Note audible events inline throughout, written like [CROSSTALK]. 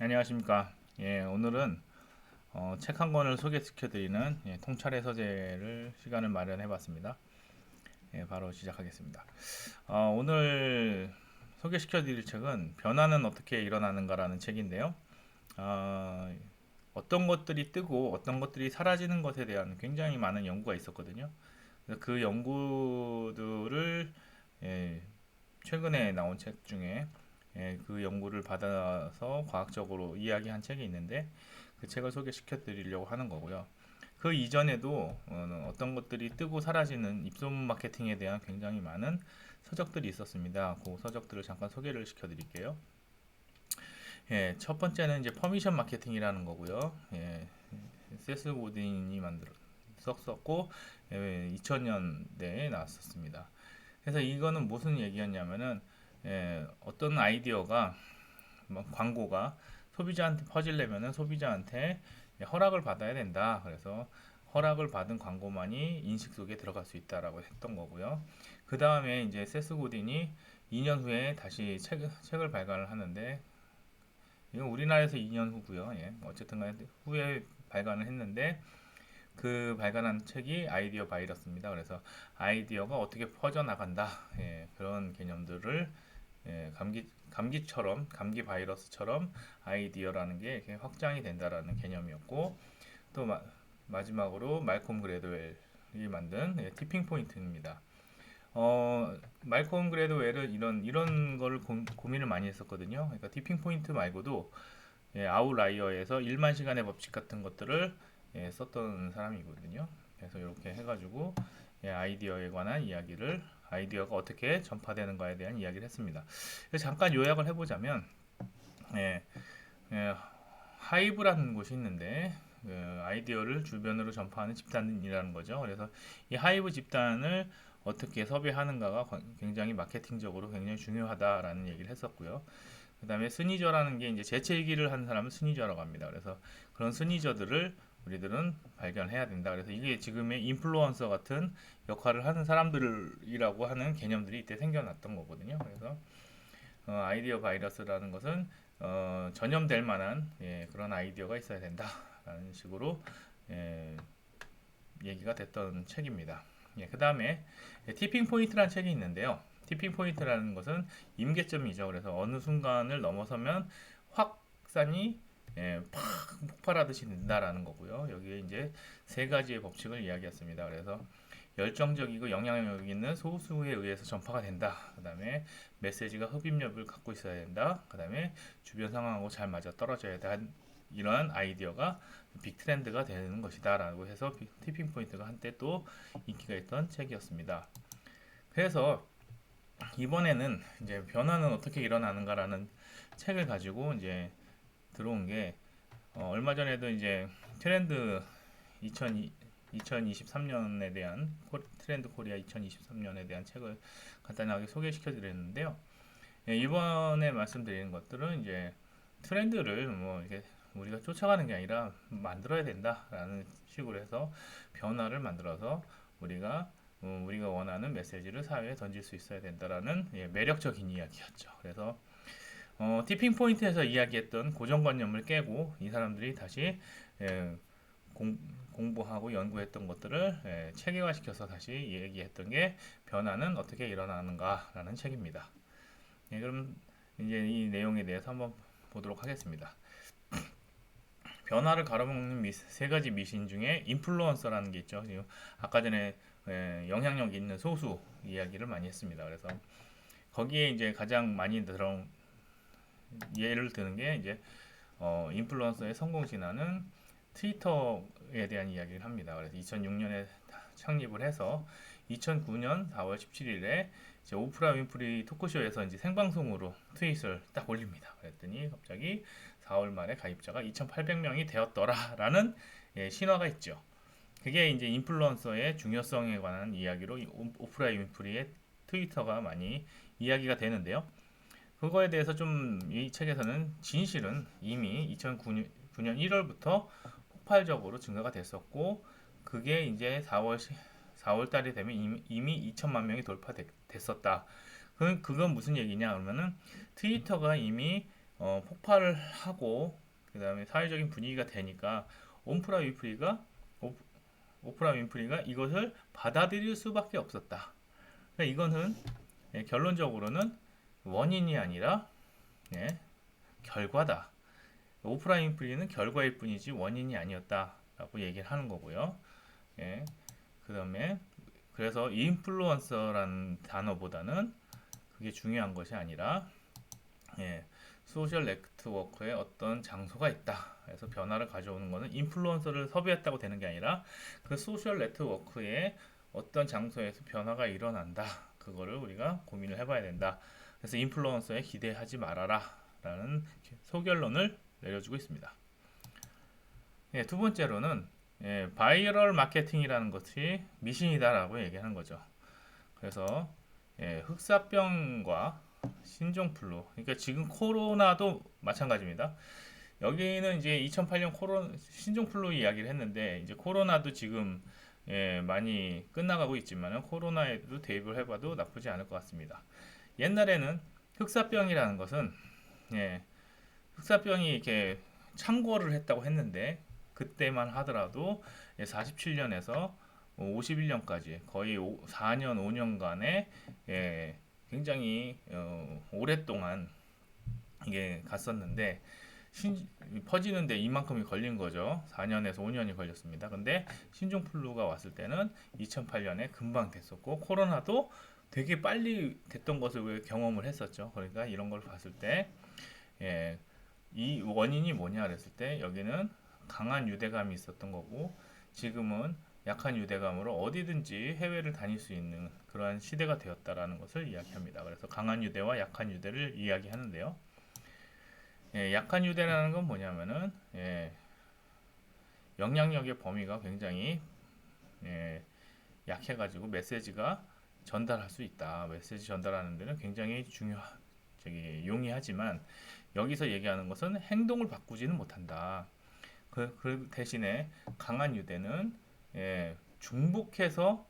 안녕하십니까. 예, 오늘은 어, 책 한 권을 소개시켜드리는 예, 통찰의 서재를 시간을 마련해봤습니다. 예, 바로 시작하겠습니다. 어, 오늘 소개시켜드릴 책은 변화는 어떻게 일어나는가라는 책인데요. 어, 어떤 것들이 뜨고 어떤 것들이 사라지는 것에 대한 굉장히 많은 연구가 있었거든요. 그 연구들을 예, 최근에 나온 책 중에 예, 그 연구를 받아서 과학적으로 이야기한 책이 있는데 그 책을 소개시켜 드리려고 하는 거고요. 그 이전에도 어, 어떤 것들이 뜨고 사라지는 입소문 마케팅에 대한 굉장히 많은 서적들이 있었습니다. 그 서적들을 잠깐 소개를 시켜 드릴게요. 예, 첫 번째는 이제 퍼미션 마케팅이라는 거고요. 예, 세스 고딘이 만들어 썼었고 예, 2000년대에 나왔었습니다. 그래서 이거는 무슨 얘기였냐면은 예, 어떤 아이디어가 뭐 광고가 소비자한테 퍼지려면은 소비자한테 예, 허락을 받아야 된다. 그래서 허락을 받은 광고만이 인식 속에 들어갈 수 있다라고 했던 거고요. 그 다음에 이제 세스 고딘이 2년 후에 다시 책, 책을 발간을 하는데 이건 우리나라에서 2년 후고요. 예, 어쨌든 간에 후에 발간을 했는데 그 발간한 책이 아이디어 바이러스입니다. 그래서 아이디어가 어떻게 퍼져 나간다. 예, 그런 개념들을 예, 감기 감기처럼 감기 바이러스처럼 아이디어라는 게 확장이 된다라는 개념이었고 또 마, 마지막으로 말콤 그레드웰이 만든 예, 티핑 포인트입니다. 어, 말콤 그레드웰은 이런 이런 거를 고, 고민을 많이 했었거든요. 그러니까 티핑 포인트 말고도 예, 아웃라이어에서 1만 시간의 법칙 같은 것들을 예, 썼던 사람이거든요. 그래서 이렇게 해가지고 예, 아이디어에 관한 이야기를 아이디어가 어떻게 전파되는가에 대한 이야기를 했습니다. 잠깐 요약을 해보자면 예, 예, 하이브라는 곳이 있는데 그 아이디어를 주변으로 전파하는 집단이라는 거죠. 그래서 이 하이브 집단을 어떻게 섭외하는가가 굉장히 마케팅적으로 굉장히 중요하다라는 얘기를 했었고요. 그 다음에 스니저라는 게 이제 재채기를 하는 사람을 스니저라고 합니다. 그래서 그런 스니저들을 우리들은 발견해야 된다. 그래서 이게 지금의 인플루언서 같은 역할을 하는 사람들이라고 하는 개념들이 이때 생겨났던 거거든요. 그래서 어, 아이디어 바이러스라는 것은 어, 전염될 만한 예, 그런 아이디어가 있어야 된다라는 식으로 예, 얘기가 됐던 책입니다. 예, 그 다음에 티핑 포인트라는 책이 있는데요. 티핑 포인트라는 것은 임계점이죠. 그래서 어느 순간을 넘어서면 확산이 예, 팍 폭발하듯이 된다라는 거고요. 여기에 이제 세 가지의 법칙을 이야기했습니다. 그래서 열정적이고 영향력 있는 소수에 의해서 전파가 된다. 그 다음에 메시지가 흡입력을 갖고 있어야 된다. 그 다음에 주변 상황하고 잘 맞아 떨어져야 돼. 이러한 아이디어가 빅 트렌드가 되는 것이다. 라고 해서 티핑 포인트가 한때 또 인기가 있던 책이었습니다. 그래서 이번에는 이제 변화는 어떻게 일어나는가라는 책을 가지고 이제 들어온 게 어, 얼마 전에도 이제 트렌드 2000, 2023년에 대한 트렌드 코리아 2023년에 대한 책을 간단하게 소개시켜 드렸는데요. 예, 이번에 말씀드리는 것들은 이제 트렌드를 뭐 이게 우리가 쫓아가는 게 아니라 만들어야 된다라는 식으로 해서 변화를 만들어서 우리가 어, 우리가 원하는 메시지를 사회에 던질 수 있어야 된다라는 예, 매력적인 이야기였죠. 그래서 어, 티핑 포인트에서 이야기했던 고정관념을 깨고 이 사람들이 다시 예, 공, 공부하고 연구했던 것들을 예, 체계화시켜서 다시 얘기했던 게 변화는 어떻게 일어나는가라는 책입니다. 예, 그럼 이제 이 내용에 대해서 한번 보도록 하겠습니다. [CLEARS THROAT] 변화를 가로막는 미, 세 가지 미신 중에 인플루언서라는 게 있죠. 지금 아까 전에 예, 영향력 있는 소수 이야기를 많이 했습니다. 그래서 거기에 이제 가장 많이 들어온 예를 드는 게 이제 어, 인플루언서의 성공 진화는 트위터에 대한 이야기를 합니다. 그래서 2006년에 창립을 해서 2009년 4월 17일에 이제 오프라 윈프리 토크쇼에서 이제 생방송으로 트윗을 딱 올립니다. 그랬더니 갑자기 4월 말에 가입자가 2,800명이 되었더라라는 예, 신화가 있죠. 그게 이제 인플루언서의 중요성에 관한 이야기로 오프라 윈프리의 트위터가 많이 이야기가 되는데요. 그거에 대해서 좀 이 책에서는 진실은 이미 2009년 1월부터 폭발적으로 증가가 됐었고 그게 이제 4월 4월 달이 되면 이미, 이미 2천만 명이 돌파됐었다. 그 그건 무슨 얘기냐 그러면은 트위터가 이미 어, 폭발을 하고 그다음에 사회적인 분위기가 되니까 온프라 윈프리가 오- 오프라 윈프리가 이것을 받아들일 수밖에 없었다. 그러니까 이거는 예, 결론적으로는 원인이 아니라 예, 결과다. 오프라 윈프리는 결과일 뿐이지 원인이 아니었다라고 얘기를 하는 거고요. 예, 그다음에 그래서 인플루언서라는 단어보다는 그게 중요한 것이 아니라 예, 소셜 네트워크에 어떤 장소가 있다. 그래서 변화를 가져오는 것은 인플루언서를 섭외했다고 되는 게 아니라 그 소셜 네트워크에 어떤 장소에서 변화가 일어난다. 그거를 우리가 고민을 해봐야 된다. 그래서 인플루언서에 기대하지 말아라. 라는 소결론을 내려주고 있습니다. 예, 두 번째로는 예, 바이럴 마케팅이라는 것이 미신이다라고 얘기하는 거죠. 그래서 예, 흑사병과 신종플루, 그러니까 지금 코로나도 마찬가지입니다. 여기는 이제 2008년 코로 신종플루 이야기를 했는데 이제 코로나도 지금 예, 많이 끝나가고 있지만 코로나에도 대입을 해봐도 나쁘지 않을 것 같습니다. 옛날에는 흑사병이라는 것은 예, 흑사병이 이렇게 창궐을 했다고 했는데 그때만 하더라도 47년에서 51년까지 거의 4년 5년간의 예, 굉장히 어, 오랫동안 이게 갔었는데 신, 퍼지는데 이만큼이 걸린 거죠. 4년에서 5년이 걸렸습니다. 근데 신종플루가 왔을 때는 2008년에 금방 됐었고 코로나도 되게 빨리 됐던 것을 우리가 경험을 했었죠. 그러니까 이런 걸 봤을 때 예, 이 원인이 뭐냐 그랬을 때 여기는 강한 유대감이 있었던 거고 지금은 약한 유대감으로 어디든지 해외를 다닐 수 있는 그러한 시대가 되었다라는 것을 이야기합니다. 그래서 강한 유대와 약한 유대를 이야기하는데요. 예, 약한 유대라는 건 뭐냐면은 예, 영향력의 범위가 굉장히 예, 약해가지고 메시지가 전달할 수 있다. 메시지 전달하는 데는 굉장히 중요, 저기 용이하지만 여기서 얘기하는 것은 행동을 바꾸지는 못한다. 그, 그 대신에 강한 유대는 예, 중복해서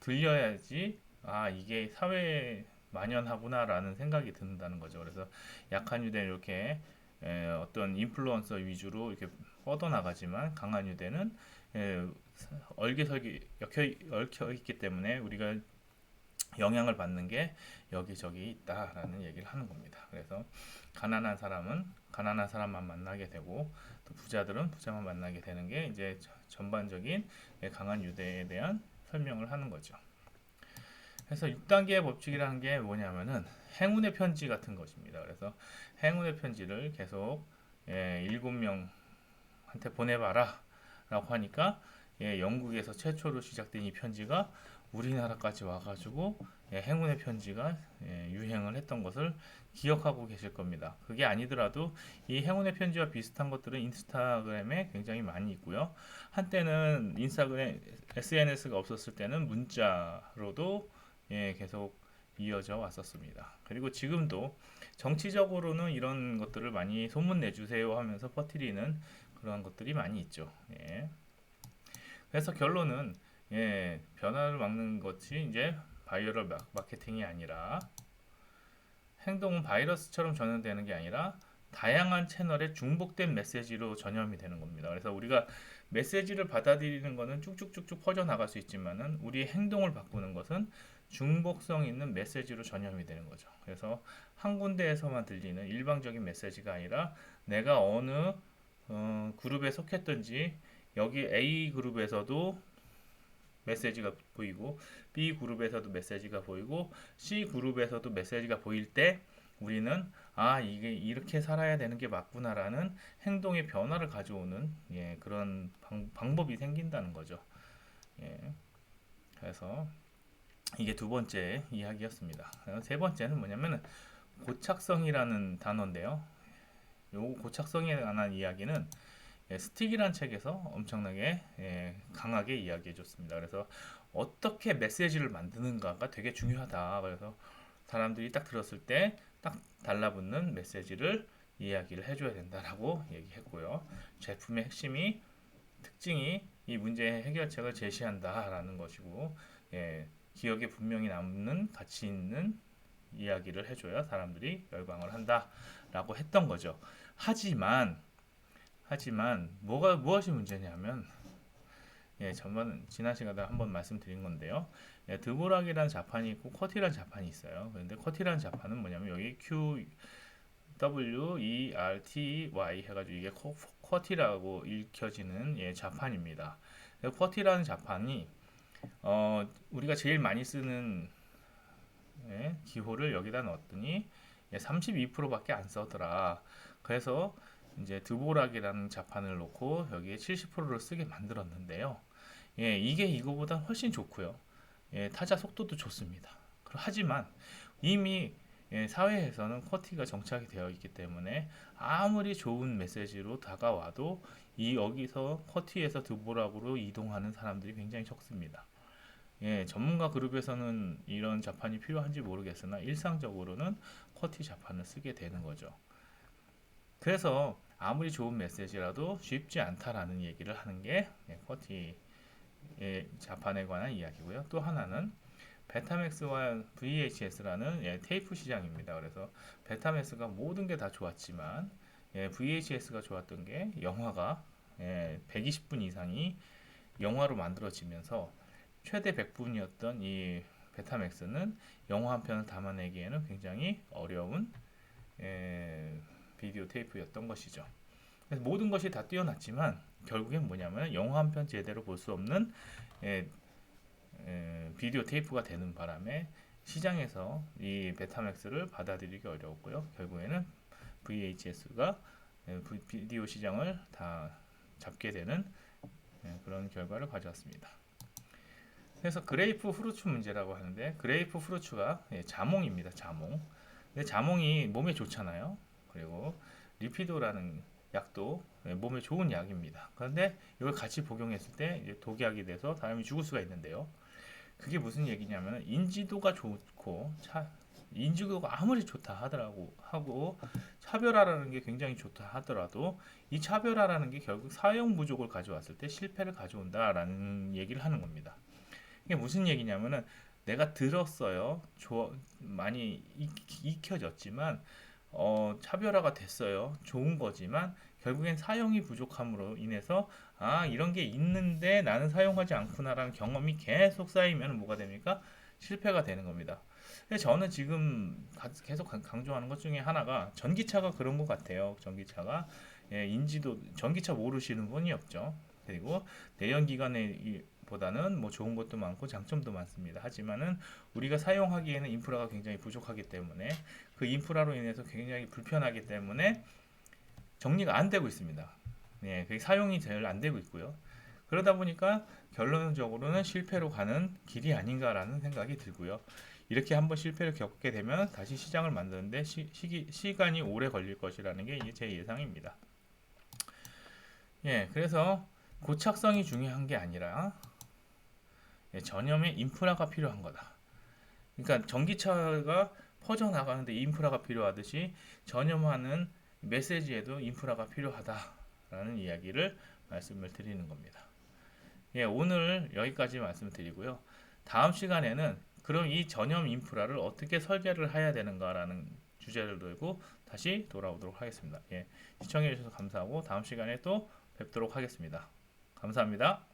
들려야지 아 이게 사회에 만연하구나라는 생각이 든다는 거죠. 그래서 약한 유대는 이렇게 예, 어떤 인플루언서 위주로 이렇게 뻗어나가지만 강한 유대는 예, 얼개설기 얽혀, 얽혀 있기 때문에 우리가 영향을 받는 게 여기저기 있다라는 얘기를 하는 겁니다. 그래서 가난한 사람은 가난한 사람만 만나게 되고 또 부자들은 부자만 만나게 되는 게 이제 전반적인 강한 유대에 대한 설명을 하는 거죠. 그래서 6단계의 법칙이라는 게 뭐냐면은 행운의 편지 같은 것입니다. 그래서 행운의 편지를 계속 예, 7명한테 보내봐라 라고 하니까 예, 영국에서 최초로 시작된 이 편지가 우리나라까지 와가지고 예, 행운의 편지가 예, 유행을 했던 것을 기억하고 계실 겁니다. 그게 아니더라도 이 행운의 편지와 비슷한 것들은 인스타그램에 굉장히 많이 있고요. 한때는 인스타그램 SNS가 없었을 때는 문자로도 예, 계속 이어져 왔었습니다. 그리고 지금도 정치적으로는 이런 것들을 많이 소문 내주세요 하면서 퍼뜨리는 그런 것들이 많이 있죠. 예. 그래서 결론은 예, 변화를 막는 것이 이제 바이럴 마- 마케팅이 아니라 행동은 바이러스처럼 전염되는 게 아니라 다양한 채널에 중복된 메시지로 전염이 되는 겁니다. 그래서 우리가 메시지를 받아들이는 것은 쭉쭉쭉쭉 퍼져 나갈 수 있지만은 우리의 행동을 바꾸는 것은 중복성 있는 메시지로 전염이 되는 거죠. 그래서 한 군데에서만 들리는 일방적인 메시지가 아니라 내가 어느 어, 그룹에 속했던지 여기 A 그룹에서도 메시지가 보이고 B 그룹에서도 메시지가 보이고 C 그룹에서도 메시지가 보일 때 우리는 아 이게 이렇게 살아야 되는 게 맞구나라는 행동의 변화를 가져오는 예, 그런 방, 방법이 생긴다는 거죠. 예. 그래서 이게 두 번째 이야기였습니다. 어, 세 번째는 뭐냐면은 고착성이라는 단어인데요. 요 고착성에 관한 이야기는 예, 스틱이라는 책에서 엄청나게 예, 강하게 이야기해 줬습니다. 그래서 어떻게 메시지를 만드는가가 되게 중요하다. 그래서 사람들이 딱 들었을 때 딱 달라붙는 메시지를 이야기를 해줘야 된다라고 얘기했고요. 제품의 핵심이 특징이 이 문제의 해결책을 제시한다라는 것이고 예, 기억에 분명히 남는 가치 있는 이야기를 해줘야 사람들이 열광을 한다라고 했던 거죠. 하지만 하지만 뭐가 무엇이 문제냐면 예, 전번 지난 시간에 한번 말씀드린 건데요. 예, 드보락이라는 자판이 있고 쿼티라는 자판이 있어요. 그런데 쿼티라는 자판은 뭐냐면 여기 Q W E R T Y 해가지고 이게 쿼- 쿼티라고 읽혀지는 예, 자판입니다. 그래서 쿼티라는 자판이 어, 우리가 제일 많이 쓰는 예, 기호를 여기다 넣었더니 예, 32%밖에 안 써더라. 그래서 이제 드보락이라는 자판을 놓고 여기에 70%를 쓰게 만들었는데요. 예, 이게 이거보다 훨씬 좋고요. 예, 타자 속도도 좋습니다. 하지만 이미 예, 사회에서는 쿼티가 정착이 되어 있기 때문에 아무리 좋은 메시지로 다가와도 이 여기서 쿼티에서 드보락으로 이동하는 사람들이 굉장히 적습니다. 예, 전문가 그룹에서는 이런 자판이 필요한지 모르겠으나 일상적으로는 쿼티 자판을 쓰게 되는 거죠. 그래서 아무리 좋은 메시지라도 쉽지 않다라는 얘기를 하는 게 예, 쿼티 의 자판에 관한 이야기고요. 또 하나는 베타맥스와 VHS라는 예, 테이프 시장입니다. 그래서 베타맥스가 모든 게 다 좋았지만 예, VHS가 좋았던 게 영화가 예, 120분 이상이 영화로 만들어지면서 최대 100분이었던 이 베타맥스는 영화 한 편을 담아내기에는 굉장히 어려운 예, 비디오 테이프였던 것이죠. 그래서 모든 것이 다 뛰어났지만 결국엔 뭐냐면 영화 한 편 제대로 볼 수 없는 예, 예, 비디오 테이프가 되는 바람에 시장에서 이 베타맥스를 받아들이기 어려웠고요. 결국에는 VHS가 예, 비- 비디오 시장을 다 잡게 되는 예, 그런 결과를 가져왔습니다. 그래서 그레이프 후르츠 문제라고 하는데 그레이프 후르츠가 예, 자몽입니다. 자몽. 자몽이 몸에 좋잖아요. 그리고 리피도라는 약도 예, 몸에 좋은 약입니다. 그런데 이걸 같이 복용했을 때 이제 독약이 돼서 사람이 죽을 수가 있는데요. 그게 무슨 얘기냐면 인지도가 좋고 차, 인지도가 아무리 좋다 하더라고 하고 차별화라는 게 굉장히 좋다 하더라도 이 차별화라는 게 결국 사용 부족을 가져왔을 때 실패를 가져온다라는 얘기를 하는 겁니다. 이게 무슨 얘기냐면은 내가 들었어요. 좋아, 많이 익, 익혀졌지만 어, 차별화가 됐어요. 좋은 거지만 결국엔 사용이 부족함으로 인해서 아 이런 게 있는데 나는 사용하지 않구나라는 경험이 계속 쌓이면 뭐가 됩니까? 실패가 되는 겁니다. 저는 지금 가- 계속 강- 강조하는 것 중에 하나가 전기차가 그런 것 같아요. 전기차가 예, 인지도 전기차 모르시는 분이 없죠. 그리고 내연기관의 보다는 뭐 좋은 것도 많고 장점도 많습니다. 하지만은 우리가 사용하기에는 인프라가 굉장히 부족하기 때문에 그 인프라로 인해서 굉장히 불편하기 때문에 정리가 안 되고 있습니다. 예, 그게 사용이 잘안 되고 있고요. 그러다 보니까 결론적으로는 실패로 가는 길이 아닌가라는 생각이 들고요. 이렇게 한번 실패를 겪게 되면 다시 시장을 만드는데 시, 시기, 시간이 오래 걸릴 것이라는 게 제 예상입니다. 예, 그래서 고착성이 중요한 게 아니라 예, 전염의 인프라가 필요한 거다. 그러니까 전기차가 퍼져나가는데 인프라가 필요하듯이 전염하는 메시지에도 인프라가 필요하다라는 이야기를 말씀을 드리는 겁니다. 예, 오늘 여기까지 말씀드리고요. 다음 시간에는 그럼 이 전염 인프라를 어떻게 설계를 해야 되는가라는 주제를 들고 다시 돌아오도록 하겠습니다. 예, 시청해 주셔서 감사하고 다음 시간에 또 뵙도록 하겠습니다. 감사합니다.